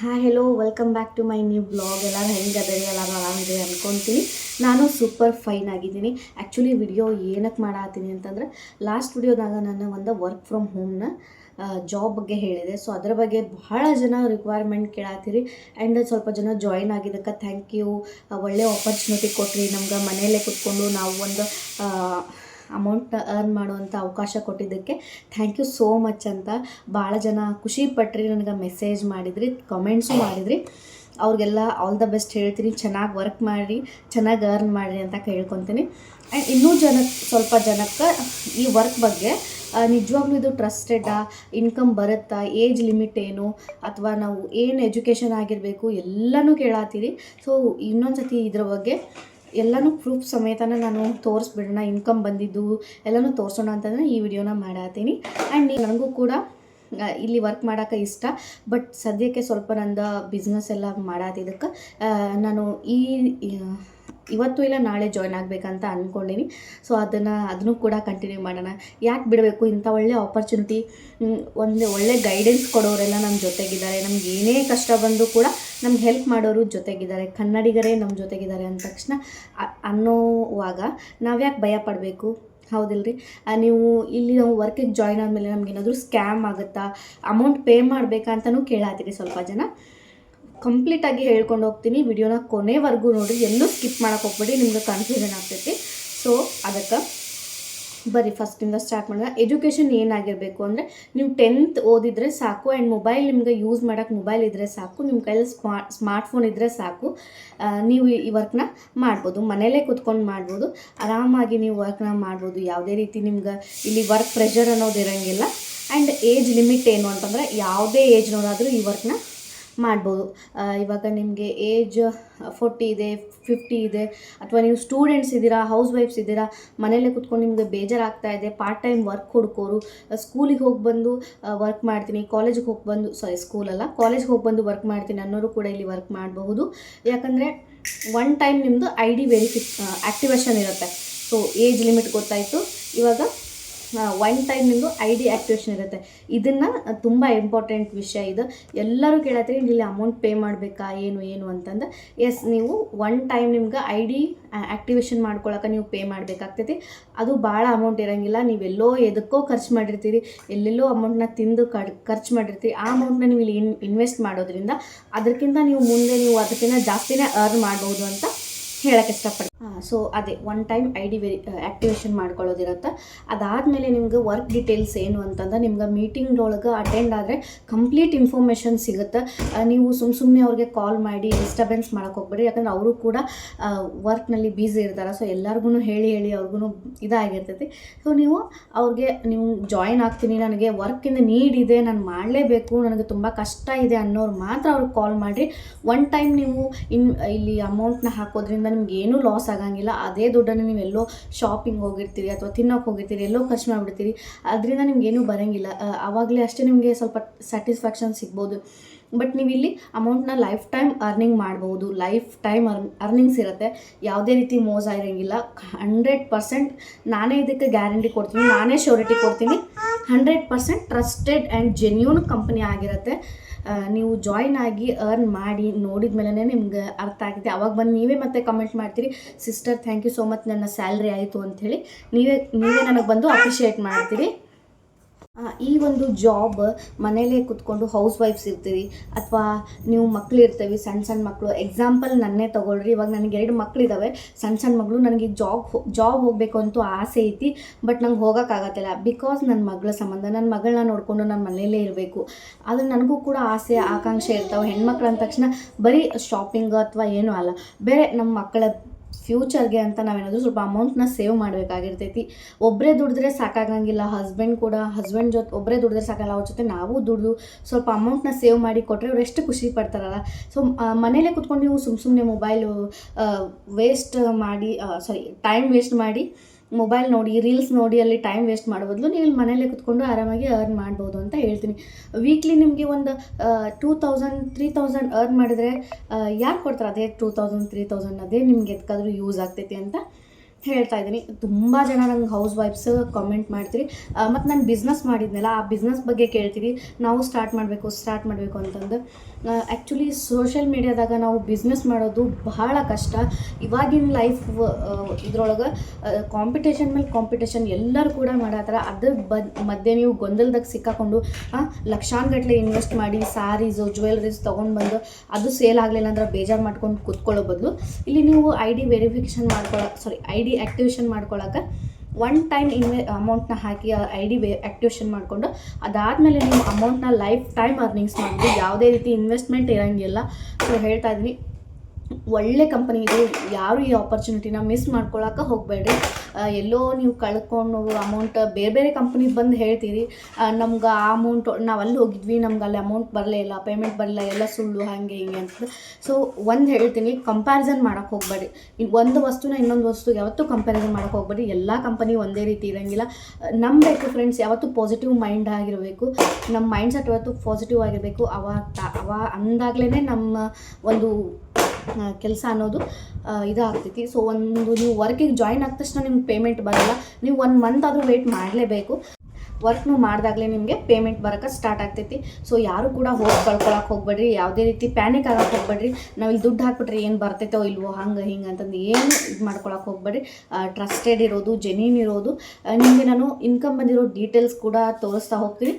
Hi hello welcome back to my new blog ಎಲ್ಲರೂ ಹೆಂಗೆ ಅದರಿ ಎಲ್ಲರೂ ಆರಾಮಿದೆ ಅಂದ್ಕೊತೀನಿ ನಾನು ಸೂಪರ್ ಫೈನ್ ಆಗಿದ್ದೀನಿ. ಆ್ಯಕ್ಚುಲಿ ವಿಡಿಯೋ ಏನಕ್ಕೆ ಮಾಡಾತೀನಿ ಅಂತಂದ್ರೆ ಲಾಸ್ಟ್ ವಿಡಿಯೋದಾಗ ನಾನು ಒಂದು ವರ್ಕ್ ಫ್ರಮ್ ಹೋಮ್ನ ಜಾಬ್ ಬಗ್ಗೆ ಹೇಳಿದೆ. ಸೊ ಅದರ ಬಗ್ಗೆ ಬಹಳ ಜನ ರಿಕ್ವೈರ್ಮೆಂಟ್ ಕೇಳಾತೀರಿ ಆ್ಯಂಡ್ ಸ್ವಲ್ಪ ಜನ ಜಾಯಿನ್ ಆಗಿದ್ದಕ್ಕೆ ಥ್ಯಾಂಕ್ ಯು ಒಳ್ಳೆ ಆಪರ್ಚುನಿಟಿ ಕೊಟ್ರಿ. ನಮ್ಗೆ ಮನೆಯಲ್ಲೇ ಕುತ್ಕೊಂಡು ನಾವು ಒಂದು ಅಮೌಂಟ್ನ ಅರ್ನ್ ಮಾಡುವಂಥ ಅವಕಾಶ ಕೊಟ್ಟಿದ್ದಕ್ಕೆ ಥ್ಯಾಂಕ್ ಯು ಸೋ ಮಚ್ ಅಂತ ಭಾಳ ಜನ ಖುಷಿ ಪಟ್ಟ್ರಿ ನನಗೆ ಮೆಸೇಜ್ ಮಾಡಿದ್ರಿ ಕಮೆಂಟ್ಸು ಮಾಡಿದ್ರಿ. ಅವ್ರಿಗೆಲ್ಲ ಆಲ್ ದ ಬೆಸ್ಟ್ ಹೇಳ್ತೀನಿ, ಚೆನ್ನಾಗಿ ವರ್ಕ್ ಮಾಡಿ, ಚೆನ್ನಾಗಿ ಅರ್ನ್ ಮಾಡಿರಿ ಅಂತ ಕೇಳ್ಕೊತೀನಿ. ಆ್ಯಂಡ್ ಇನ್ನೂ ಜನಕ್ಕೆ ಸ್ವಲ್ಪ ಜನಕ್ಕೆ ಈ ವರ್ಕ್ ಬಗ್ಗೆ ನಿಜವಾಗ್ಲೂ ಇದು ಟ್ರಸ್ಟೆಡಾ ಇನ್ಕಮ್ ಬರುತ್ತಾ ಏಜ್ ಲಿಮಿಟ್ ಏನು, ಅಥವಾ ನಾವು ಏನು ಎಜುಕೇಷನ್ ಆಗಿರಬೇಕು, ಎಲ್ಲನೂ ಕೇಳಾತೀರಿ. ಸೊ ಇನ್ನೊಂದು ಸತಿ ಇದ್ರ ಬಗ್ಗೆ ಎಲ್ಲನೂ ಪ್ರೂಫ್ ಸಮೇತನ ನಾನು ತೋರಿಸ್ಬಿಡೋಣ ಇನ್ಕಮ್ ಬಂದಿದ್ದು ಎಲ್ಲನೂ ತೋರಿಸೋಣ ಅಂತಂದರೆ ಈ ವಿಡಿಯೋನ ಮಾಡಾತೀನಿ ಆ್ಯಂಡ್ ನನಗೂ ಕೂಡ ಇಲ್ಲಿ ವರ್ಕ್ ಮಾಡೋಕೆ ಇಷ್ಟ. ಬಟ್ ಸದ್ಯಕ್ಕೆ ಸ್ವಲ್ಪ ನಂದು ಬಿಸ್ನೆಸ್ ಎಲ್ಲ ಮಾಡತ್ತಿದ್ದಕ್ಕೆ ನಾನು ಈ ಇವತ್ತು ಇಲ್ಲ, ನಾಳೆ ಜಾಯ್ನ್ ಆಗಬೇಕಂತ ಅಂದ್ಕೊಂಡೀನಿ ಸೊ ಅದನ್ನು ಅದನ್ನು ಕೂಡ ಕಂಟಿನ್ಯೂ ಮಾಡೋಣ. ಯಾಕೆ ಬಿಡಬೇಕು? ಇಂಥ ಒಳ್ಳೆ ಆಪರ್ಚುನಿಟಿ ಒಂದು ಒಳ್ಳೆ ಗೈಡೆನ್ಸ್ ಕೊಡೋರೆಲ್ಲ ನಮ್ಮ ಜೊತೆಗಿದ್ದಾರೆ. ನಮ್ಗೆ ಏನೇ ಕಷ್ಟ ಬಂದರೂ ಕೂಡ ನಮ್ಗೆ ಹೆಲ್ಪ್ ಮಾಡೋರು ಜೊತೆಗಿದ್ದಾರೆ. ಕನ್ನಡಿಗರೇ ನಮ್ಮ ಜೊತೆಗಿದ್ದಾರೆ ಅಂದ ತಕ್ಷಣ ಅನ್ನೋವಾಗ ನಾವು ಯಾಕೆ ಭಯ ಪಡಬೇಕು? ಹೌದಿಲ್ರಿ? ನೀವು ಇಲ್ಲಿ ನಾವು ವರ್ಕಿಗೆ ಜಾಯ್ನ್ ಆದಮೇಲೆ ನಮ್ಗೆ ಏನಾದರೂ ಸ್ಕ್ಯಾಮ್ ಆಗುತ್ತಾ? ಅಮೌಂಟ್ ಪೇ ಮಾಡಬೇಕಾ ಅಂತಲೂ ಕೇಳಾತೀರಿ ಸ್ವಲ್ಪ ಜನ. ಕಂಪ್ಲೀಟಾಗಿ ಹೇಳ್ಕೊಂಡು ಹೋಗ್ತೀನಿ. ವಿಡಿಯೋನ ಕೊನೆವರೆಗೂ ನೋಡಿ ಎಲ್ಲೂ ಸ್ಕಿಪ್ ಮಾಡೋಕೆ ಹೋಗ್ಬೇಡಿ. ನಿಮ್ಗೆ ಕನ್ಫ್ಯೂಷನ್ ಆಗ್ತೈತಿ. ಸೊ ಅದಕ್ಕೆ ಬರೀ ಫಸ್ಟಿಂದ ಸ್ಟಾರ್ಟ್ ಮಾಡೋಣ. ಎಜುಕೇಷನ್ ಏನಾಗಿರಬೇಕು ಅಂದರೆ, ನೀವು ಟೆಂತ್ ಓದಿದರೆ ಸಾಕು. ಆ್ಯಂಡ್ ಮೊಬೈಲ್ ನಿಮ್ಗೆ ಯೂಸ್ ಮಾಡೋಕ್ಕೆ ಮೊಬೈಲ್ ಇದ್ದರೆ ಸಾಕು. ನಿಮ್ಮ ಕೈಯಲ್ಲಿ ಸ್ಮಾ ಸ್ಮಾರ್ಟ್ಫೋನ್ ಇದ್ದರೆ ಸಾಕು. ನೀವು ಈ ವರ್ಕ್ನ ಮಾಡ್ಬೋದು. ಮನೇಲೇ ಕುತ್ಕೊಂಡು ಮಾಡ್ಬೋದು. ಆರಾಮಾಗಿ ನೀವು ವರ್ಕ್ನ ಮಾಡ್ಬೋದು. ಯಾವುದೇ ರೀತಿ ನಿಮ್ಗೆ ಇಲ್ಲಿ ವರ್ಕ್ ಪ್ರೆಷರ್ ಅನ್ನೋದು ಇರೋಂಗಿಲ್ಲ. ಆ್ಯಂಡ್ ಏಜ್ ಲಿಮಿಟ್ ಏನು ಅಂತಂದರೆ, ಯಾವುದೇ ಏಜ್ನವರಾದರೂ ಈ ವರ್ಕ್ನ ಮಾಡ್ಬೋದು. ಇವಾಗ ನಿಮಗೆ ಏಜ್ ಫೋರ್ಟಿ ಇದೆ ಫಿಫ್ಟಿ ಇದೆ, ಅಥವಾ ನೀವು ಸ್ಟೂಡೆಂಟ್ಸ್ ಇದ್ದೀರಾ ಹೌಸ್ ವೈಫ್ಸ್ ಇದ್ದೀರಾ, ಮನೆಯಲ್ಲೇ ಕುತ್ಕೊಂಡು ನಿಮಗೆ ಬೇಜಾರಾಗ್ತಾ ಇದೆ ಪಾರ್ಟ್ ಟೈಮ್ ವರ್ಕ್ ಹುಡುಕೋರು ಸ್ಕೂಲಿಗೆ ಹೋಗಿ ಬಂದು ವರ್ಕ್ ಮಾಡ್ತೀನಿ ಕಾಲೇಜಿಗೆ ಹೋಗಿ ಬಂದು ಸಾರಿ ಸ್ಕೂಲಲ್ಲ ಕಾಲೇಜ್ಗೆ ಹೋಗಿ ಬಂದು ವರ್ಕ್ ಮಾಡ್ತೀನಿ ಅನ್ನೋರು ಕೂಡ ಇಲ್ಲಿ ವರ್ಕ್ ಮಾಡಬಹುದು. ಯಾಕಂದರೆ ಒನ್ ಟೈಮ್ ನಿಮ್ಮದು ಐ ಡಿ ವೆರಿಫಿ ಆ್ಯಕ್ಟಿವೇಷನ್ ಇರುತ್ತೆ. ಸೊ ಏಜ್ ಲಿಮಿಟ್ ಗೊತ್ತಾಯಿತು. ಇವಾಗ ಒನ್ ಟೈಮ್ ನಿಮ್ಮದು ಐ ಡಿ ಆ್ಯಕ್ಟಿವೇಷನ್ ಇರುತ್ತೆ. ಇದನ್ನು ತುಂಬ ಇಂಪಾರ್ಟೆಂಟ್ ವಿಷಯ ಇದು. ಎಲ್ಲರೂ ಕೇಳತ್ತೀರಿ, ಇಲ್ಲಿ ಅಮೌಂಟ್ ಪೇ ಮಾಡಬೇಕಾ? ಏನು ಏನು? ಅಂತಂದು. ಎಸ್ ನೀವು ಒನ್ ಟೈಮ್ ನಿಮ್ಗೆ ಐ ಡಿ ಆ್ಯಕ್ಟಿವೇಷನ್ ಮಾಡ್ಕೊಳಕ್ಕೆ ನೀವು ಪೇ ಮಾಡಬೇಕಾಗ್ತೈತಿ. ಅದು ಭಾಳ ಅಮೌಂಟ್ ಇರೋಂಗಿಲ್ಲ. ನೀವೆಲ್ಲೋ ಎದಕ್ಕೋ ಖರ್ಚು ಮಾಡಿರ್ತೀರಿ. ಎಲ್ಲೆಲ್ಲೋ ಅಮೌಂಟ್ನ ತಿಂದು ಖರ್ಚು ಮಾಡಿರ್ತೀರಿ. ಆ ಅಮೌಂಟ್ನ ನೀವು ಇಲ್ಲಿ ಇನ್ ಇನ್ವೆಸ್ಟ್ ಮಾಡೋದ್ರಿಂದ ಅದಕ್ಕಿಂತ ನೀವು ಮುಂದೆ ನೀವು ಅದಕ್ಕಿಂತ ಜಾಸ್ತಿನೇ ಅರ್ನ್ ಮಾಡ್ಬೋದು ಅಂತ ಹೇಳಕ್ಕೆ ಇಷ್ಟಪಡ್ತೀನಿ. ಸೊ ಅದೇ one time I D very activation ಮಾಡ್ಕೊಳ್ಳೋದಿರುತ್ತೆ. ಅದಾದಮೇಲೆ ನಿಮ್ಗೆ ವರ್ಕ್ ಡೀಟೇಲ್ಸ್ ಏನು ಅಂತಂದ್ರೆ, ನಿಮ್ಗೆ ಮೀಟಿಂಗ್ದೊಳಗೆ ಅಟೆಂಡ್ ಆದರೆ ಕಂಪ್ಲೀಟ್ ಇನ್ಫಾರ್ಮೇಷನ್ ಸಿಗುತ್ತೆ. ನೀವು ಸುಮ್ಮ ಸುಮ್ಮನೆ ಅವ್ರಿಗೆ ಕಾಲ್ ಮಾಡಿ ಡಿಸ್ಟರ್ಬೆನ್ಸ್ ಮಾಡೋಕೆ ಹೋಗ್ಬೇಡಿ. ಯಾಕಂದ್ರೆ ಅವರು ಕೂಡ ವರ್ಕ್ನಲ್ಲಿ ಬ್ಯುಸಿ ಇರ್ತಾರೆ. ಸೊ ಎಲ್ಲರಿಗೂ ಹೇಳಿ ಹೇಳಿ ಅವ್ರಿಗೂ ಇದಾಗಿರ್ತೈತಿ. ಸೊ ನೀವು ಅವ್ರಿಗೆ, ನೀವು ಜಾಯಿನ್ ಆಗ್ತೀನಿ, ನನಗೆ ವರ್ಕಿಂದ ನೀಡ್ ಇದೆ, ನಾನು ಮಾಡಲೇಬೇಕು, ನನಗೆ ತುಂಬ ಕಷ್ಟ ಇದೆ ಅನ್ನೋರು ಮಾತ್ರ ಅವ್ರಿಗೆ ಕಾಲ್ ಮಾಡಿ. ಒನ್ ಟೈಮ್ ನೀವು ಇನ್, ಇಲ್ಲಿ ಅಮೌಂಟ್ನ ಹಾಕೋದ್ರಿಂದ ನಿಮ್ಗೆ ಏನೂ ಲಾಸ್ ಆಗಂಗಿಲ್ಲ. ಅದೇ ದುಡ್ಡನ್ನು ನೀವು ಎಲ್ಲೋ ಶಾಪಿಂಗ್ ಹೋಗಿರ್ತೀರಿ ಅಥವಾ ತಿನ್ನೋಕೆ ಹೋಗಿರ್ತೀರಿ, ಎಲ್ಲೋ ಖರ್ಚು ಮಾಡಿಬಿಡ್ತೀರಿ. ಅದರಿಂದ ನಿಮ್ಗೇನು ಬರೋಂಗಿಲ್ಲ. ಆವಾಗಲೇ ಅಷ್ಟೇ ನಿಮಗೆ ಸ್ವಲ್ಪ ಸ್ಯಾಟಿಸ್ಫ್ಯಾಕ್ಷನ್ ಸಿಗ್ಬೋದು. ಬಟ್ ನೀವು ಇಲ್ಲಿ ಅಮೌಂಟ್ನ ಲೈಫ್ ಟೈಮ್ ಅರ್ನಿಂಗ್ ಮಾಡ್ಬೋದು. ಲೈಫ್ ಟೈಮ್ ಅರ್ನ್ ಅರ್ನಿಂಗ್ಸ್ ಇರುತ್ತೆ. ಯಾವುದೇ ರೀತಿ ಮೋಸ ಇರೋಂಗಿಲ್ಲ. ಹಂಡ್ರೆಡ್ ಪರ್ಸೆಂಟ್ ನಾನೇ ಇದಕ್ಕೆ ಗ್ಯಾರಂಟಿ ಕೊಡ್ತೀನಿ. ನಾನೇ ಶ್ಯೂರಿಟಿ ಕೊಡ್ತೀನಿ. Hundred percent trusted and genuine company ಆಗಿರುತ್ತೆ. ನೀವು ಜಾಯ್ನ್ ಆಗಿ ಅರ್ನ್ ಮಾಡಿ ನೋಡಿದ ಮೇಲೆ ನಿಮ್ಗೆ ಅರ್ಥ ಆಗಿದೆ. ಅವಾಗ ಬಂದು ನೀವೇ ಮತ್ತೆ ಕಮೆಂಟ್ ಮಾಡ್ತೀರಿ. Sister thank you so much ನನ್ನ ಸ್ಯಾಲ್ರಿ ಆಯಿತು ಹೇಳಿ ನೀವೇ ನೀವೇ ನನಗೆ ಬಂದು ಅಪ್ರಿಷಿಯೇಟ್ ಮಾಡ್ತೀರಿ. ಈ ಒಂದು ಜಾಬ್ ಮನೇಲೇ ಕುತ್ಕೊಂಡು ಹೌಸ್ ವೈಫ್ಸ್ ಇರ್ತೀವಿ ಅಥವಾ ನೀವು ಮಕ್ಳು ಇರ್ತೀವಿ ಸಣ್ಣ ಸಣ್ಣ ಮಕ್ಕಳು ಎಕ್ಸಾಂಪಲ್ ನನ್ನೇ ತಗೊಳ್ರಿ. ಇವಾಗ ನನಗೆ ಎರಡು ಮಕ್ಕಳಿದ್ದಾವೆ ಸಣ್ಣ ಸಣ್ಣ ಮಗಳು ನನಗೆ ಜಾಬ್ ಜಾಬ್ ಹೋಗಬೇಕು ಅಂತೂ ಆಸೆ ಐತಿ ಬಟ್ ನಂಗೆ ಹೋಗೋಕ್ಕಾಗತ್ತಿಲ್ಲ ಬಿಕಾಸ್ ನನ್ನ ಮಗಳ ಸಂಬಂಧ ನನ್ನ ಮಗಳನ್ನ ನೋಡಿಕೊಂಡು ನಾನು ಮನೆಯಲ್ಲೇ ಇರಬೇಕು. ಅದು ನನಗೂ ಕೂಡ ಆಸೆ, ಆಕಾಂಕ್ಷೆ ಇರ್ತಾವೆ. ಹೆಣ್ಮಕ್ಳು ಅಂದ ತಕ್ಷಣ ಬರೀ ಶಾಪಿಂಗ್ ಅಥವಾ ಏನೂ ಅಲ್ಲ. ಬೇರೆ ನಮ್ಮ ಮಕ್ಕಳ ಫ್ಯೂಚರ್ಗೆ ಅಂತ ನಾವೇನಾದರೂ ಸ್ವಲ್ಪ ಅಮೌಂಟ್ನ ಸೇವ್ ಮಾಡಬೇಕಾಗಿರ್ತೈತಿ. ಒಬ್ಬರೇ ದುಡಿದ್ರೆ ಸಾಕಾಗಂಗಿಲ್ಲ, ಹಸ್ಬೆಂಡ್ ಕೂಡ, ಹಸ್ಬೆಂಡ್ ಜೊತೆ ಒಬ್ಬರೇ ದುಡಿದ್ರೆ ಸಾಕಲ್ಲ, ಅವ್ರ ಜೊತೆ ನಾವು ದುಡಿದು ಸ್ವಲ್ಪ ಅಮೌಂಟ್ನ ಸೇವ್ ಮಾಡಿ ಕೊಟ್ಟರೆ ಅವ್ರು ಎಷ್ಟು ಖುಷಿ ಪಡ್ತಾರಲ್ಲ. ಸೊ ಮನೇಲೇ ಕುತ್ಕೊಂಡು ನೀವು ಸುಮ್ಮ ಸುಮ್ಮನೆ ಮೊಬೈಲು ವೇಸ್ಟ್ ಮಾಡಿ ಸಾರಿ ಟೈಮ್ ವೇಸ್ಟ್ ಮಾಡಿ ಮೊಬೈಲ್ ನೋಡಿ ರೀಲ್ಸ್ ನೋಡಿ ಅಲ್ಲಿ ಟೈಮ್ ವೇಸ್ಟ್ ಮಾಡೋ ಬದಲು ನೀವು ಮನೇಲೇ ಕುತ್ಕೊಂಡು ಆರಾಮಾಗಿ ಅರ್ನ್ ಮಾಡ್ಬೋದು ಅಂತ ಹೇಳ್ತೀನಿ. ವೀಕ್ಲಿ ನಿಮಗೆ ಒಂದು two thousand three thousand earn ಮಾಡಿದರೆ ಯಾರು ಕೊಡ್ತಾರೆ ಅದೇ ಟೂ ತೌಸಂಡ್ ತ್ರೀ ತೌಸಂಡ್ ಅದೇ ನಿಮ್ಗೆ ಎದಕ್ಕಾದ್ರೂ ಯೂಸ್ ಆಗ್ತೈತಿ ಅಂತ? ಹೇಳ್ತಾ ಇದ್ದೀನಿ. ತುಂಬ ಜನ ನಂಗೆ ಹೌಸ್ ವೈಫ್ಸ್ ಕಾಮೆಂಟ್ ಮಾಡ್ತೀರಿ. ಮತ್ತು ನಾನು ಬಿಸ್ನೆಸ್ ಮಾಡಿದ್ನಲ್ಲ, ಆ ಬಿಸ್ನೆಸ್ ಬಗ್ಗೆ ಕೇಳ್ತೀರಿ ನಾವು ಸ್ಟಾರ್ಟ್ ಮಾಡಬೇಕು ಸ್ಟಾರ್ಟ್ ಮಾಡಬೇಕು ಅಂತಂದು. ಆ್ಯಕ್ಚುಲಿ ಸೋಷಿಯಲ್ ಮೀಡ್ಯಾದಾಗ ನಾವು ಬಿಸ್ನೆಸ್ ಮಾಡೋದು ಬಹಳ ಕಷ್ಟ. ಇವಾಗಿನ ಲೈಫ್ ಇದ್ರೊಳಗೆ ಕಾಂಪಿಟೇಷನ್ ಮೇಲೆ ಕಾಂಪಿಟೇಷನ್ ಎಲ್ಲರೂ ಕೂಡ ಮಾಡತ್ತಾರ ಅದ್ರ ಬದ್, ಮಧ್ಯೆ ನೀವು ಗೊಂದಲದಾಗ ಸಿಕ್ಕಾಕೊಂಡು ಲಕ್ಷಾನುಗಟ್ಲೆ ಇನ್ವೆಸ್ಟ್ ಮಾಡಿ ಸಾರೀಸು ಜ್ಯುವೆಲ್ರೀಸ್ ತೊಗೊಂಡು ಬಂದು ಅದು ಸೇಲ್ ಆಗಲಿಲ್ಲ ಅಂದ್ರೆ ಬೇಜಾರು ಮಾಡ್ಕೊಂಡು ಕೂತ್ಕೊಳ್ಳೋ ಬದಲು. ಇಲ್ಲಿ ನೀವು ಐ ಡಿ ವೆರಿಫಿಕೇಷನ್ ಮಾಡ್ಕೊಳ್ಳೋ ಸಾರಿ ಐ ಆ್ಯಕ್ಟಿವೇಷನ್ ಮಾಡ್ಕೊಳ್ಳೋಕೆ ಒನ್ ಟೈಮ್ ಇನ್ವೆ ಅಮೌಂಟ್ನ ಹಾಕಿ ಐ ಡಿ ವೇ ಆ್ಯಕ್ಟಿವೇಷನ್ ಮಾಡಿಕೊಂಡು, ಅದಾದಮೇಲೆ ನೀವು ಅಮೌಂಟ್ನ ಲೈಫ್ ಟೈಮ್ ಅರ್ನಿಂಗ್ಸ್ ಮಾಡಿದ್ರು ಯಾವುದೇ ರೀತಿ ಇನ್ವೆಸ್ಟ್ಮೆಂಟ್ ಇರೋಂಗಿಲ್ಲ. ಸೊ ಹೇಳ್ತಾ ಇದ್ದೀನಿ ಒಳ್ಳೆ ಕಂಪನಿ ಯಾರು ಈ ಆಪರ್ಚುನಿಟಿನ ಮಿಸ್ ಮಾಡ್ಕೊಳಕ್ಕೆ ಹೋಗಬೇಡ್ರಿ. ಎಲ್ಲೋ ನೀವು ಕಳ್ಕೊಂಡು ಅಮೌಂಟ್ ಬೇರೆ ಬೇರೆ ಕಂಪ್ನಿಗೆ ಬಂದು ಹೇಳ್ತೀರಿ. ನಮ್ಗೆ ಆ ಅಮೌಂಟ್ ನಾವು ಅಲ್ಲಿ ಹೋಗಿದ್ವಿ, ನಮ್ಗೆ ಅಲ್ಲಿ ಅಮೌಂಟ್ ಬರಲೇ ಇಲ್ಲ ಪೇಮೆಂಟ್ ಬರಲಿಲ್ಲ ಎಲ್ಲ ಸುಳ್ಳು ಹಾಗೆ ಹಿಂಗೆ ಅಂತ. ಸೊ ಒಂದು ಹೇಳ್ತೀನಿ ಕಂಪ್ಯಾರಿಸನ್ ಮಾಡೋಕ್ಕೆ ಹೋಗಬೇಡಿ ಒಂದು ವಸ್ತುನ ಇನ್ನೊಂದು ವಸ್ತು ಯಾವತ್ತೂ ಕಂಪ್ಯಾರಿಸನ್ ಮಾಡೋಕ್ಕೆ ಹೋಗಬೇಡಿ ಎಲ್ಲ ಕಂಪನಿ ಒಂದೇ ರೀತಿ ಇರೋಂಗಿಲ್ಲ. ನಂಬಬೇಕು ಫ್ರೆಂಡ್ಸ್ ಯಾವತ್ತೂ ಪಾಸಿಟಿವ್ ಮೈಂಡ್ ಆಗಿರಬೇಕು. ನಮ್ಮ ಮೈಂಡ್ ಸೆಟ್ ಯಾವತ್ತೂ ಪಾಸಿಟಿವ್ ಆಗಿರಬೇಕು. ಅವ ತ- ಅವ ಅಂದಾಗಲೇ ನಮ್ಮ ಒಂದು ಕೆಲಸ ಅನ್ನೋದು ಇದಾಗ್ತೈತಿ. ಸೊ ಒಂದು ನೀವು ವರ್ಕಿಗೆ ಜಾಯಿನ್ ಆದ ತಕ್ಷಣ ನಿಮ್ಗೆ ಪೇಮೆಂಟ್ ಬರಲ್ಲ. ನೀವು ಒಂದು ಮಂತ್ ಆದರೂ ವೆಯ್ಟ್ ಮಾಡಲೇಬೇಕು. ವರ್ಕ್ನು ಮಾಡಿದಾಗಲೇ ನಿಮಗೆ ಪೇಮೆಂಟ್ ಬರೋಕ್ಕೆ ಸ್ಟಾರ್ಟ್ ಆಗ್ತೈತಿ. ಸೊ ಯಾರು ಕೂಡ ಹೋಗಿ ಕಳ್ಕೊಳಕ್ಕೆ ಹೋಗ್ಬೇಡ್ರಿ. ಯಾವುದೇ ರೀತಿ ಪ್ಯಾನಿಕ್ ಆಗಕ್ಕೆ ಹೋಗ್ಬೇಡ್ರಿ. ನಾವು ಇಲ್ಲಿ ದುಡ್ಡು ಹಾಕ್ಬಿಟ್ರೆ ಏನು ಬರ್ತೈತೋ ಇಲ್ವೋ, ಹಂಗೆ, ಹಿಂಗೆ ಅಂತಂದು ಏನು ಇದು ಮಾಡ್ಕೊಳಕ್ಕೆ ಹೋಗ್ಬೇಡ್ರಿ. ಟ್ರಸ್ಟೆಡ್ ಇರೋದು ಜೆನ್ಯೂನ್ ಇರೋದು. ನಿಮಗೆ ನಾನು ಇನ್ಕಮ್ ಬಂದಿರೋ ಡೀಟೇಲ್ಸ್ ಕೂಡ ತೋರಿಸ್ತಾ ಹೋಗ್ತೀನಿ.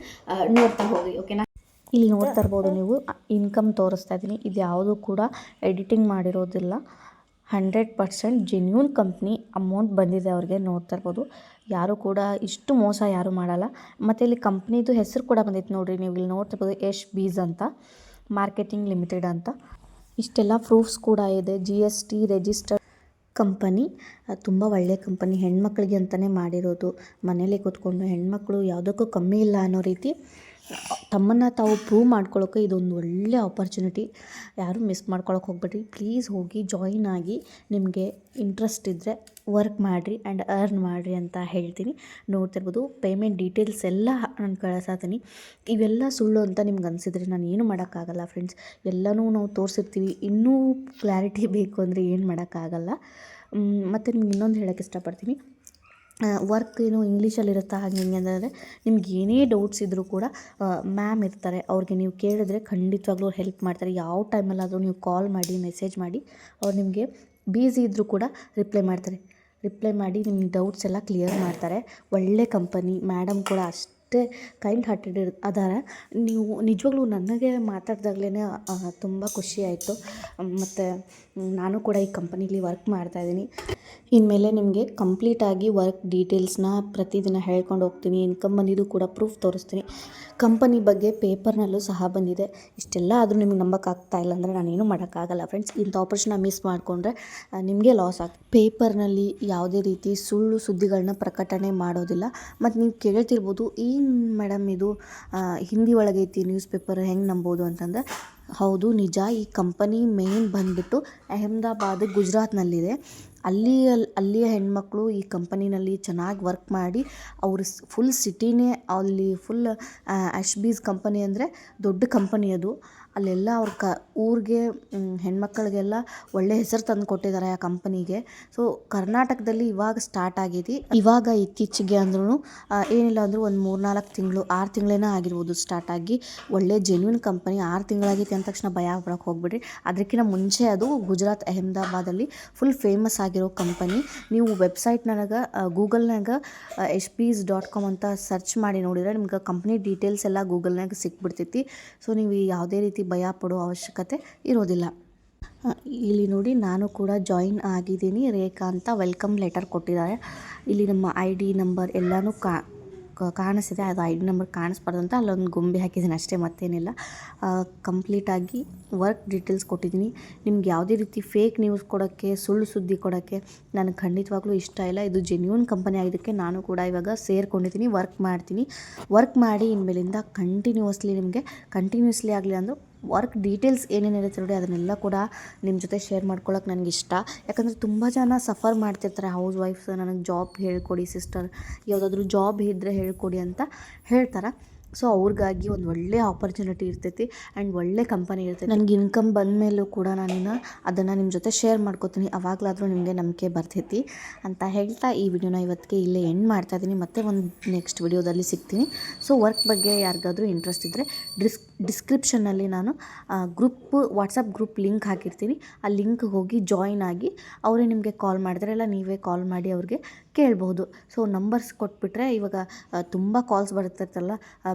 ನೋಡ್ತಾ ಹೋಗಿ ಓಕೆನಾ ಇಲ್ಲಿ ನೋಡ್ತಾ ಇರ್ಬೋದು ನೀವು ಇನ್ಕಮ್ ತೋರಿಸ್ತಾ ಇದ್ದೀನಿ ಇದು ಯಾವುದು ಕೂಡ editing ಮಾಡಿರೋದಿಲ್ಲ. Hundred percent genuine company amount ಬಂದಿದೆ ಅವ್ರಿಗೆ ನೋಡ್ತಾ ಇರ್ಬೋದು. ಯಾರು ಕೂಡ ಇಷ್ಟು ಮೋಸ ಯಾರು ಮಾಡಲ್ಲ. ಮತ್ತು ಇಲ್ಲಿ ಕಂಪ್ನಿದು ಹೆಸರು ಕೂಡ ಬಂದಿತ್ತು ನೋಡಿರಿ ನೀವು. ಇಲ್ಲಿ ನೋಡ್ತಾ ಇರ್ಬೋದು ಯಶ್ ಬೀಸ್ ಅಂತ ಮಾರ್ಕೆಟಿಂಗ್ ಲಿಮಿಟೆಡ್ ಅಂತ. ಇಷ್ಟೆಲ್ಲ ಪ್ರೂಫ್ಸ್ ಕೂಡ ಇದೆ. G S T register company ತುಂಬ ಒಳ್ಳೆಯ ಕಂಪನಿ ಹೆಣ್ಮಕ್ಳಿಗೆ ಅಂತಲೇ ಮಾಡಿರೋದು. ಮನೇಲಿ ಕೂತ್ಕೊಂಡು ಹೆಣ್ಮಕ್ಳು ಯಾವುದಕ್ಕೂ ಕಮ್ಮಿ ಇಲ್ಲ ಅನ್ನೋ ರೀತಿ ತಮ್ಮನ್ನು ತಾವು ಪ್ರೂವ್ ಮಾಡ್ಕೊಳ್ಳೋಕೆ ಇದೊಂದು ಒಳ್ಳೆ ಆಪರ್ಚುನಿಟಿ ಯಾರೂ ಮಿಸ್ ಮಾಡ್ಕೊಳಕ್ಕೆ ಹೋಗ್ಬೇಡ್ರಿ. ಪ್ಲೀಸ್ ಹೋಗಿ ಜಾಯಿನ್ ಆಗಿ ನಿಮಗೆ ಇಂಟ್ರೆಸ್ಟ್ ಇದ್ದರೆ ವರ್ಕ್ ಮಾಡಿರಿ ಆ್ಯಂಡ್ ಅರ್ನ್ ಮಾಡಿರಿ ಅಂತ ಹೇಳ್ತೀನಿ. ನೋಡ್ತಿರ್ಬೋದು ಪೇಮೆಂಟ್ ಡೀಟೇಲ್ಸ್ ಎಲ್ಲ ನಾನು ಕಳಿಸತ್ತೀನಿ ಇವೆಲ್ಲ ಸುಳ್ಳು ಅಂತ ನಿಮ್ಗೆ ಅನಿಸಿದ್ರೆ ನಾನು ಏನು ಮಾಡೋಕ್ಕಾಗಲ್ಲ ಫ್ರೆಂಡ್ಸ್ ಎಲ್ಲನೂ ನಾವು ತೋರಿಸಿರ್ತೀವಿ. ಇನ್ನೂ ಕ್ಲಾರಿಟಿ ಬೇಕು ಅಂದರೆ ಏನು ಮಾಡೋಕ್ಕಾಗಲ್ಲ. ಮತ್ತು ನಿಮ್ಗೆ ಇನ್ನೊಂದು ಹೇಳೋಕ್ಕೆ ಇಷ್ಟಪಡ್ತೀನಿ. ವರ್ಕ್ ಏನು ಇಂಗ್ಲೀಷಲ್ಲಿರುತ್ತಾ ಹಾಗೆ ಹಿಂಗೆ ಅಂತಂದರೆ ನಿಮ್ಗೆ ಏನೇ ಡೌಟ್ಸ್ ಇದ್ದರೂ ಕೂಡ ಮ್ಯಾಮ್ ಇರ್ತಾರೆ. ಅವ್ರಿಗೆ ನೀವು ಕೇಳಿದ್ರೆ ಖಂಡಿತವಾಗ್ಲೂ ಹೆಲ್ಪ್ ಮಾಡ್ತಾರೆ. ಯಾವ ಟೈಮಲ್ಲಾದರೂ ನೀವು ಕಾಲ್ ಮಾಡಿ ಮೆಸೇಜ್ ಮಾಡಿ, ಅವ್ರು ನಿಮಗೆ ಬ್ಯುಸಿ ಇದ್ದರೂ ಕೂಡ ರಿಪ್ಲೈ ಮಾಡ್ತಾರೆ. ರಿಪ್ಲೈ ಮಾಡಿ ನಿಮ್ಮ ಡೌಟ್ಸ್ ಎಲ್ಲ ಕ್ಲಿಯರ್ ಮಾಡ್ತಾರೆ. ಒಳ್ಳೆ ಕಂಪನಿ ಮೇಡಮ್ ಕೂಡ ಅಷ್ಟೇ. ಕೈಂಡ್ ಹಾರ್ಟೆಡ್ ಇರ್ ಅದಾರ. ನೀವು ನಿಜವಾಗ್ಲೂ ನನಗೆ ಮಾತಾಡ್ದಾಗ್ಲೇ ತುಂಬ ಖುಷಿ ಆಯಿತು. ಮತ್ತು ನಾನು ಕೂಡ ಈ ಕಂಪನಿಲಿ ವರ್ಕ್ ಮಾಡ್ತಾಯಿದ್ದೀನಿ ಇನ್ಮೇಲೆ ನಿಮಗೆ ಕಂಪ್ಲೀಟಾಗಿ ವರ್ಕ್ ಡೀಟೇಲ್ಸ್ನ ಪ್ರತಿದಿನ ಹೇಳ್ಕೊಂಡು ಹೋಗ್ತೀನಿ. ಇನ್ಕಮ್ ಬಂದಿದ್ದು ಕೂಡ ಪ್ರೂಫ್ ತೋರಿಸ್ತೀನಿ. ಕಂಪನಿ ಬಗ್ಗೆ ಪೇಪರ್ನಲ್ಲೂ ಸಹ ಬಂದಿದೆ. ಇಷ್ಟೆಲ್ಲ ಆದರೂ ನಿಮ್ಗೆ ನಂಬಕ್ಕಾಗ್ತಾ ಇಲ್ಲ ಅಂದರೆ ನಾನೇನು ಮಾಡೋಕ್ಕಾಗಲ್ಲ ಫ್ರೆಂಡ್ಸ್ ಇಂಥ ಆಪರ್ಚುನ ಮಿಸ್ ಮಾಡಿಕೊಂಡ್ರೆ ನಿಮಗೆ ಲಾಸ್ ಆಗ್ತದೆ ಪೇಪರ್ನಲ್ಲಿ ಯಾವುದೇ ರೀತಿ ಸುಳ್ಳು ಸುದ್ದಿಗಳನ್ನ ಪ್ರಕಟಣೆ ಮಾಡೋದಿಲ್ಲ. ಮತ್ತು ನೀವು ಕೇಳ್ತಿರ್ಬೋದು ಏನು ಮೇಡಮ್ ಇದು? ಹಿಂದಿ ಒಳಗೆ ಐತಿ ನ್ಯೂಸ್ ಪೇಪರ್ ಹೆಂಗೆ ನಂಬೋದು ಅಂತಂದ್ರೆ, ಹೌದು, ನಿಜ, ಈ ಕಂಪನಿ ಮೇನ್ ಬಂದ್ಬಿಟ್ಟು ಅಹಮದಾಬಾದ್ ಗುಜರಾತ್ನಲ್ಲಿದೆ. ಅಲ್ಲಿ ಅಲ್ಲಿಯ ಹೆಣ್ಮಕ್ಳು ಈ ಕಂಪನಿನಲ್ಲಿ ಚೆನ್ನಾಗಿ ವರ್ಕ್ ಮಾಡಿ, ಅವರು ಫುಲ್ ಸಿಟಿನೇ ಅಲ್ಲಿ ಫುಲ್ ಅಶ್ಬೀಸ್ ಕಂಪನಿ ಅಂದರೆ ದೊಡ್ಡ ಕಂಪನಿ ಅದು. ಅಲ್ಲೆಲ್ಲ ಅವ್ರ ಕ, ಊರಿಗೆ ಹೆಣ್ಮಕ್ಳಿಗೆಲ್ಲ ಒಳ್ಳೆ ಹೆಸರು ತಂದು ಕೊಟ್ಟಿದ್ದಾರೆ ಆ ಕಂಪನಿಗೆ. ಸೊ ಕರ್ನಾಟಕದಲ್ಲಿ ಇವಾಗ ಸ್ಟಾರ್ಟ್ ಆಗೈತಿ ಇವಾಗ ಇತ್ತೀಚೆಗೆ ಅಂದ್ರೂ ಏನಿಲ್ಲ ಅಂದರೂ ಒಂದು ಮೂರ್ನಾಲ್ಕು ತಿಂಗಳು, ಆರು ತಿಂಗಳೇನ ಆಗಿರ್ಬೋದು ಸ್ಟಾರ್ಟ್ ಆಗಿ. ಒಳ್ಳೆ ಜೆನ್ಯೂನ್ ಕಂಪನಿ ಆರು ತಿಂಗಳಾಗಿತ್ತು ಅಂದ ತಕ್ಷಣ ಭಯ ಆಗ್ಬಿಡಕ್ಕೆ ಹೋಗ್ಬಿಡ್ರಿ. ಅದಕ್ಕಿಂತ ಮುಂಚೆ ಅದು ಗುಜರಾತ್, ಅಹಮದಾಬಾದಲ್ಲಿ ಫುಲ್ ಫೇಮಸ್ ಆಗಿರೋ ಕಂಪನಿ ನೀವು ವೆಬ್ಸೈಟ್ ನನಗೆ ಗೂಗಲ್ನಾಗ ಎಚ್ ಪೀಸ್ ಡಾಟ್ ಕಾಮ್ ಅಂತ ಸರ್ಚ್ ಮಾಡಿ ನೋಡಿದ್ರೆ ನಿಮ್ಗೆ ಕಂಪ್ನಿ ಡೀಟೇಲ್ಸ್ ಎಲ್ಲ ಗೂಗಲ್ನಾಗ ಸಿಕ್ಬಿಡ್ತೈತಿ. ಸೊ ನೀವು ಯಾವುದೇ ರೀತಿ ಭಯ ಪಡೋ ಅವಶ್ಯಕತೆ ಇರೋದಿಲ್ಲ. ಇಲ್ಲಿ ನೋಡಿ ನಾನು ಕೂಡ ಜಾಯಿನ್ ಆಗಿದ್ದೀನಿ. ರೇಖಾ ಅಂತ ವೆಲ್ಕಮ್ ಲೆಟರ್ ಕೊಟ್ಟಿದ್ದಾರೆ. ಇಲ್ಲಿ ನಮ್ಮ ಐ ಡಿ ನಂಬರ್ ಎಲ್ಲನೂ ಕಾ ಕಾಣಿಸಿದೆ. ಅದು ಐ ಡಿ ನಂಬರ್ ಕಾಣಿಸ್ಬಾರ್ದು ಅಂತ ಅಲ್ಲೊಂದು ಗೊಂಬೆ ಹಾಕಿದ್ದೀನಿ ಅಷ್ಟೇ, ಮತ್ತೇನಿಲ್ಲ. ಕಂಪ್ಲೀಟಾಗಿ ವರ್ಕ್ ಡೀಟೇಲ್ಸ್ ಕೊಟ್ಟಿದ್ದೀನಿ. ನಿಮ್ಗೆ ಯಾವುದೇ ರೀತಿ ಫೇಕ್ ನ್ಯೂಸ್ ಕೊಡೋಕ್ಕೆ, ಸುಳ್ಳು ಸುದ್ದಿ ಕೊಡೋಕ್ಕೆ ನನಗೆ ಖಂಡಿತವಾಗ್ಲೂ ಇಷ್ಟ ಇಲ್ಲ. ಇದು ಜೆನ್ಯೂನ್ ಕಂಪನಿ ಆಗಿದ್ದಕ್ಕೆ ನಾನು ಕೂಡ ಇವಾಗ ಸೇರ್ಕೊಂಡಿದ್ದೀನಿ ವರ್ಕ್ ಮಾಡ್ತೀನಿ. ವರ್ಕ್ ಮಾಡಿ ಇನ್ಮೇಲಿಂದ ಕಂಟಿನ್ಯೂಸ್ಲಿ ನಿಮಗೆ ಕಂಟಿನ್ಯೂಸ್ಲಿ ಆಗಲಿ ಅಂದರೂ ವರ್ಕ್ ಡೀಟೇಲ್ಸ್ ಏನೇನಿರುತ್ತೆ ನೋಡಿ, ಅದನ್ನೆಲ್ಲ ಕೂಡ ನಿಮ್ಮ ಜೊತೆ ಶೇರ್ ಮಾಡ್ಕೊಳ್ಳೋಕೆ ನನಗೆ ಇಷ್ಟ. ಯಾಕಂದರೆ ತುಂಬ ಜನ ಸಫರ್ ಮಾಡ್ತಿರ್ತಾರೆ. ಹೌಸ್ ವೈಫ್ಸ್ ನನಗೆ ಜಾಬ್ ಹೇಳ್ಕೊಡಿ ಸಿಸ್ಟರ್ ಯಾವುದಾದ್ರೂ ಜಾಬ್ ಇದ್ದರೆ ಹೇಳ್ಕೊಡಿ ಅಂತ ಹೇಳ್ತಾರೆ. ಸೊ ಅವ್ರಿಗಾಗಿ ಒಂದು ಒಳ್ಳೆ ಆಪರ್ಚುನಿಟಿ ಇರ್ತೈತಿ ಆ್ಯಂಡ್ ಒಳ್ಳೆ ಕಂಪನಿ ಇರ್ತೈತಿ. ನನಗೆ ಇನ್ಕಮ್ ಬಂದ ಮೇಲೂ ಕೂಡ ನಾನು ಅದನ್ನು ನಿಮ್ಮ ಜೊತೆ ಶೇರ್ ಮಾಡ್ಕೋತೀನಿ. ಅವಾಗಲಾದರೂ ನಿಮಗೆ ನಂಬಿಕೆ ಬರ್ತೈತಿ ಅಂತ ಹೇಳ್ತಾ ಈ ವಿಡಿಯೋನ ಇವತ್ತಿಗೆ ಇಲ್ಲೇ ಎಂಡ್ ಮಾಡ್ತಾ ಇದ್ದೀನಿ ಮತ್ತೆ ಒಂದು ನೆಕ್ಸ್ಟ್ ವಿಡಿಯೋದಲ್ಲಿ ಸಿಗ್ತೀನಿ. ಸೊ ವರ್ಕ್ ಬಗ್ಗೆ ಯಾರಿಗಾದರೂ ಇಂಟ್ರೆಸ್ಟ್ ಇದ್ದರೆ ಡಿಸ್ ಡಿಸ್ಕ್ರಿಪ್ಷನಲ್ಲಿ ನಾನು ಗ್ರೂಪ್ ವಾಟ್ಸಪ್ ಗ್ರೂಪ್ ಲಿಂಕ್ ಹಾಕಿರ್ತೀನಿ. ಆ ಲಿಂಕ್ ಹೋಗಿ ಜಾಯಿನ್ ಆಗಿ ಅವರೇ ನಿಮಗೆ ಕಾಲ್ ಮಾಡಿದ್ರೆ ಇಲ್ಲ, ನೀವೇ ಕಾಲ್ ಮಾಡಿ ಅವ್ರಿಗೆ ಕೇಳ್ಬೋದು ಸೊ ನಂಬರ್ಸ್ ಕೊಟ್ಬಿಟ್ರೆ ಇವಾಗ ತುಂಬ ಕಾಲ್ಸ್ ಬರ್ತಿರ್ತಲ್ಲ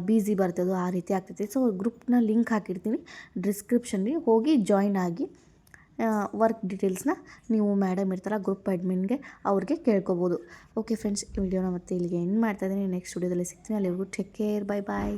ಬೀಸಿ ಬರ್ತದೋ ಆ ರೀತಿ ಆಗ್ತೈತಿ. ಸೊ ಗ್ರೂಪ್ನ ಲಿಂಕ್ ಹಾಕಿರ್ತೀನಿ ಡಿಸ್ಕ್ರಿಪ್ಷನ್ಗೆ ಹೋಗಿ ಜಾಯ್ನ್ ಆಗಿ ವರ್ಕ್ ಡೀಟೇಲ್ಸ್ನ ನೀವು ಮೇಡಮ್ ಇರ್ತಾರ ಗ್ರೂಪ್ ಅಡ್ಮಿನ್ಗೆ ಅವ್ರಿಗೆ ಕೇಳ್ಕೊಬೋದು. ಓಕೆ ಫ್ರೆಂಡ್ಸ್ ವಿಡಿಯೋನ ಮತ್ತೆ ಇಲ್ಲಿಗೆ ಎಂಡ್ ಮಾಡ್ತಾ ಇದ್ದೀನಿ. ನೆಕ್ಸ್ಟ್ ವಿಡಿಯೋದಲ್ಲಿ ಸಿಗ್ತೀನಿ. ಅಲ್ಲಿವರೆಗೂ ಟೇಕ್ ಕೇರ್ ಬೈ ಬಾಯ್